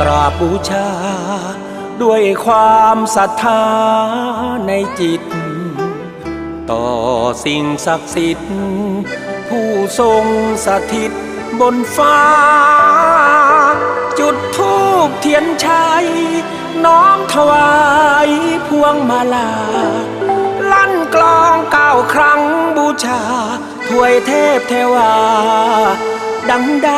กราบบูชา ด้วยความศรัทธาในจิต ต่อสิ่งศักดิ์สิทธิ์ ผู้ทรงสถิตบนฟ้า จุดธูปเทียนชัย น้อมถวายพวงมาลา ลั่นกลองเก้าครั้งบูชา ถวยเทพเทวา ดังด